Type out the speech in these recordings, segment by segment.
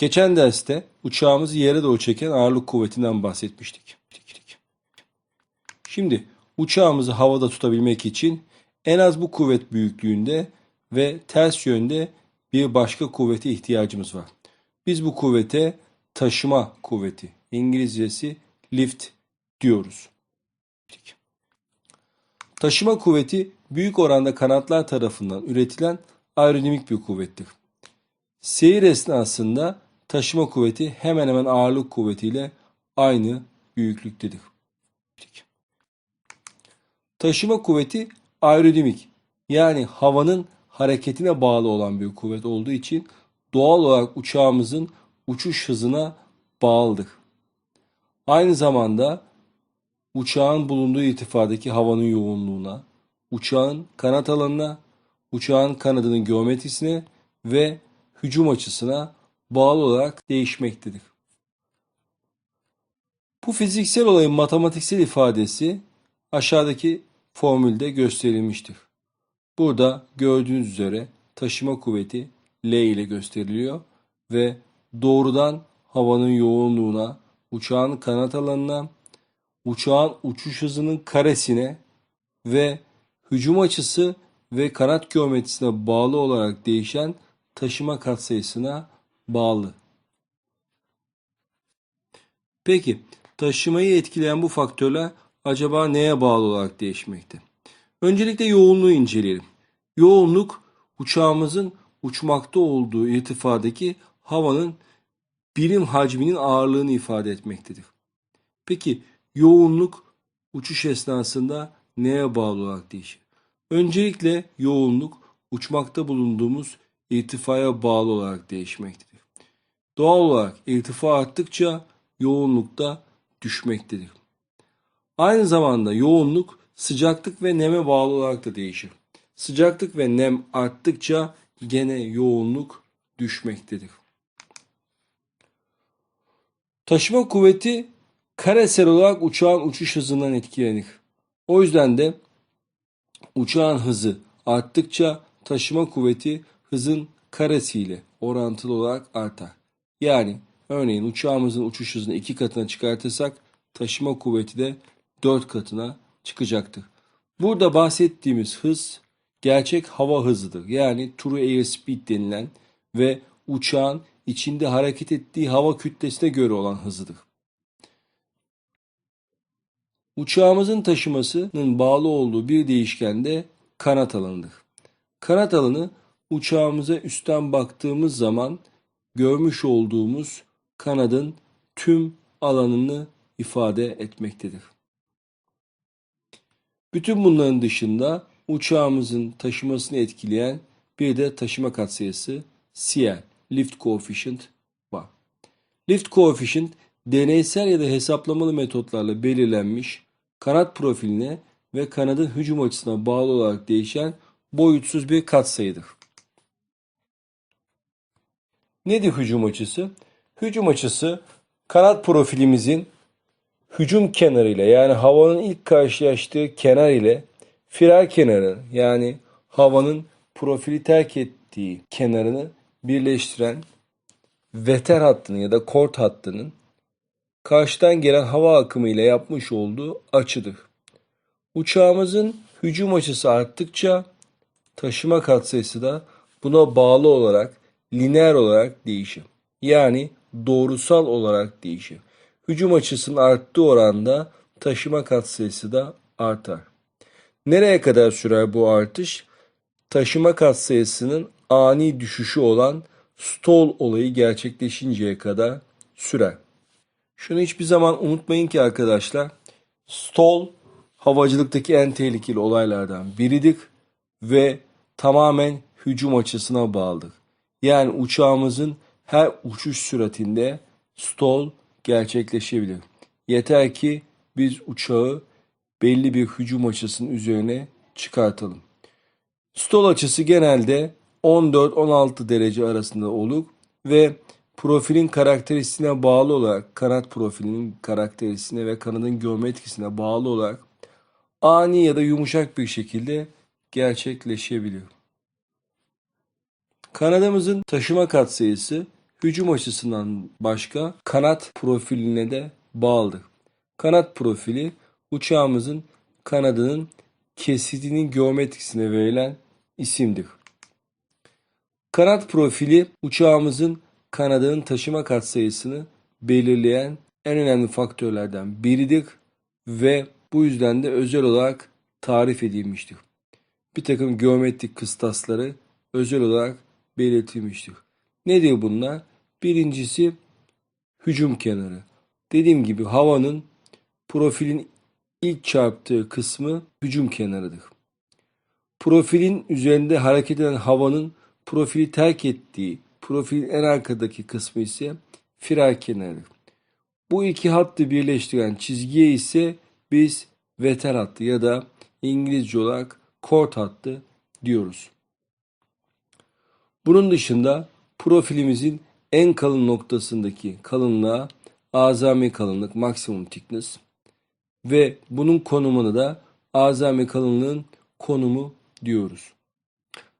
Geçen derste uçağımızı yere doğru çeken ağırlık kuvvetinden bahsetmiştik. Şimdi uçağımızı havada tutabilmek için en az bu kuvvet büyüklüğünde ve ters yönde bir başka kuvvete ihtiyacımız var. Biz bu kuvvete taşıma kuvveti, İngilizcesi lift diyoruz. Taşıma kuvveti büyük oranda kanatlar tarafından üretilen aerodinamik bir kuvvettir. Seyir esnasında taşıma kuvveti hemen hemen ağırlık kuvvetiyle aynı büyüklüktedir. Taşıma kuvveti aerodinamik yani havanın hareketine bağlı olan bir kuvvet olduğu için doğal olarak uçağımızın uçuş hızına bağlıdır. Aynı zamanda uçağın bulunduğu irtifadaki havanın yoğunluğuna, uçağın kanat alanına, uçağın kanadının geometrisine ve hücum açısına bağlı olarak değişmektedir. Bu fiziksel olayın matematiksel ifadesi aşağıdaki formülde gösterilmiştir. Burada gördüğünüz üzere taşıma kuvveti L ile gösteriliyor ve doğrudan havanın yoğunluğuna, uçağın kanat alanına, uçağın uçuş hızının karesine ve hücum açısı ve kanat geometrisine bağlı olarak değişen taşıma katsayısına bağlı. Peki taşımayı etkileyen bu faktörler acaba neye bağlı olarak değişmekte? Öncelikle yoğunluğu inceleyelim. Yoğunluk uçağımızın uçmakta olduğu irtifadaki havanın birim hacminin ağırlığını ifade etmektedir. Peki yoğunluk uçuş esnasında neye bağlı olarak değişir? Öncelikle yoğunluk uçmakta bulunduğumuz irtifaya bağlı olarak değişmektedir. Doğal olarak irtifa arttıkça yoğunluk da düşmektedir. Aynı zamanda yoğunluk sıcaklık ve neme bağlı olarak da değişir. Sıcaklık ve nem arttıkça gene yoğunluk düşmektedir. Taşıma kuvveti karesel olarak uçağın uçuş hızından etkilenir. O yüzden de uçağın hızı arttıkça taşıma kuvveti hızın karesiyle orantılı olarak artar. Yani örneğin uçağımızın uçuş hızını iki katına çıkartırsak taşıma kuvveti de dört katına çıkacaktır. Burada bahsettiğimiz hız gerçek hava hızıdır. Yani true airspeed denilen ve uçağın içinde hareket ettiği hava kütlesine göre olan hızıdır. Uçağımızın taşımasının bağlı olduğu bir değişken de kanat alanıdır. Kanat alanı uçağımıza üstten baktığımız zaman görmüş olduğumuz kanadın tüm alanını ifade etmektedir. Bütün bunların dışında uçağımızın taşımasını etkileyen bir de taşıma katsayısı CL, lift coefficient var. Lift coefficient deneysel ya da hesaplamalı metotlarla belirlenmiş kanat profiline ve kanadın hücum açısına bağlı olarak değişen boyutsuz bir katsayıdır. Nedir hücum açısı? Hücum açısı kanat profilimizin hücum kenarıyla yani havanın ilk karşılaştığı kenar ile firar kenarı yani havanın profili terk ettiği kenarını birleştiren veter hattının ya da kort hattının karşıdan gelen hava akımı ile yapmış olduğu açıdır. Uçağımızın hücum açısı arttıkça taşıma katsayısı da buna bağlı olarak lineer olarak değişir. Yani doğrusal olarak değişir. Hücum açısının arttığı oranda taşıma katsayısı da artar. Nereye kadar sürer bu artış? Taşıma katsayısının ani düşüşü olan stall olayı gerçekleşinceye kadar sürer. Şunu hiçbir zaman unutmayın ki arkadaşlar, stall havacılıktaki en tehlikeli olaylardan biridir ve tamamen hücum açısına bağlıdır. Yani uçağımızın her uçuş süratinde stall gerçekleşebilir. Yeter ki biz uçağı belli bir hücum açısının üzerine çıkartalım. Stall açısı genelde 14-16 derece arasında olur ve profilin karakteristiğine bağlı olarak kanat profilinin karakteristiğine ve kanadın geometrisine bağlı olarak ani ya da yumuşak bir şekilde gerçekleşebilir. Kanadımızın taşıma katsayısı hücum açısından başka kanat profiline de bağlıdır. Kanat profili uçağımızın kanadının kesitinin geometrisine verilen isimdir. Kanat profili uçağımızın kanadının taşıma katsayısını belirleyen en önemli faktörlerden biridir ve bu yüzden de özel olarak tarif edilmiştir. Bir takım geometrik kıstasları özel olarak belirtilmiştir. Nedir bunlar? Birincisi hücum kenarı. Dediğim gibi havanın profilin ilk çarptığı kısmı hücum kenarıdır. Profilin üzerinde hareket eden havanın profili terk ettiği profilin en arkadaki kısmı ise firar kenarı. Bu iki hattı birleştiren çizgiye ise biz veter hattı ya da İngilizce olarak kort hattı diyoruz. Bunun dışında profilimizin en kalın noktasındaki kalınlığa azami kalınlık maksimum thickness ve bunun konumunu da azami kalınlığın konumu diyoruz.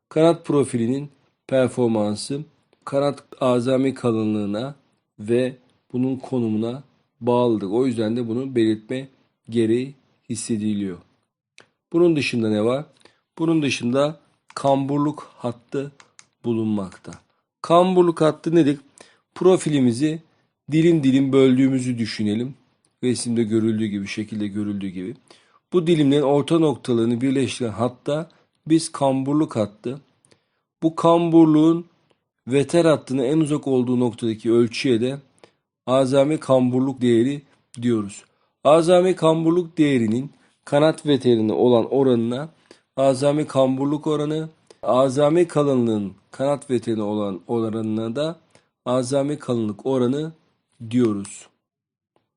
Kanat profilinin performansı kanat azami kalınlığına ve bunun konumuna bağlıdır. O yüzden de bunu belirtme gereği hissediliyor. Bunun dışında ne var? Bunun dışında kamburluk hattı bulunmakta. Kamburluk hattı nedir? Profilimizi dilim dilim böldüğümüzü düşünelim. Resimde görüldüğü gibi, şekilde görüldüğü gibi. Bu dilimlerin orta noktalarını birleştiren hatta biz kamburluk hattı. Bu kamburluğun veter hattının en uzak olduğu noktadaki ölçüye de azami kamburluk değeri diyoruz. Azami kamburluk değerinin kanat veterine olan oranına azami kamburluk oranı, azami kalınlığın kanat veterine olan oranına da azami kalınlık oranı diyoruz.